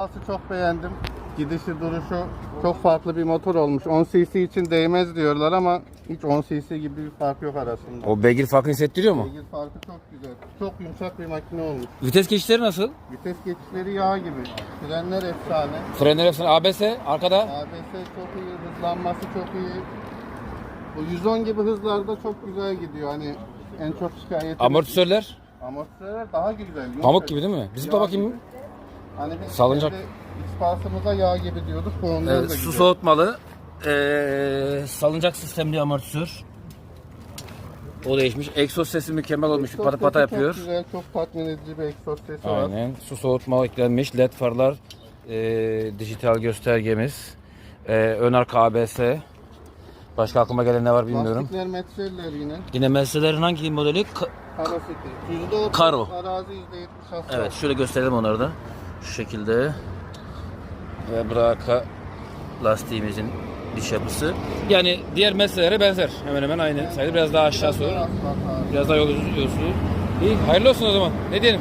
Ası çok beğendim. Gidişi duruşu çok farklı bir motor olmuş. 10 cc için değmez diyorlar ama hiç 10 cc gibi bir fark yok arasında. O beygir farkını hissettiriyor mu? Beygir farkı çok güzel. Çok yumuşak bir makine olmuş. Vites geçişleri nasıl? Vites geçişleri yağ gibi. Frenler efsane. Frenler hepsine ABS arkada. ABS çok iyi, hızlanması çok iyi. Bu 110 gibi hızlarda çok güzel gidiyor. Hani en çok şikayet Amortisörler. Amortisörler daha güzel. Pamuk gibi değil mi? Bizim de bakayım. gibi. Hani biz Salıncak. kendi yağ gibi diyorduk. Bu Evet, da su güzel. soğutmalı. Ee, salıncak sistemli amortisör. O değişmiş. Egzoz sesi mükemmel olmuş. Egzoz Pata pata sesi yapıyor. Çok güzel, çok tatmin edici bir egzoz sesi var. Aynen. Su soğutma eklenmiş. LED farlar. ee, dijital göstergemiz. ee, ön arka ABS. Başka aklıma gelen ne var bilmiyorum. Lastikler metreller yine. Yine Mercedes'lerin hangi modeli? Ka- Karo seti. %30 Karo. Arazi %70 hasar. Evet şöyle gösterelim onları da. Şu şekilde. Ve braka lastiğimizin diş yapısı. Yani diğer Mercedes'lere benzer. Hemen hemen aynı. Sayıda biraz daha aşağısı olur. Biraz daha yol yolsuzluğu. İyi hayırlı olsun o zaman. Ne diyelim?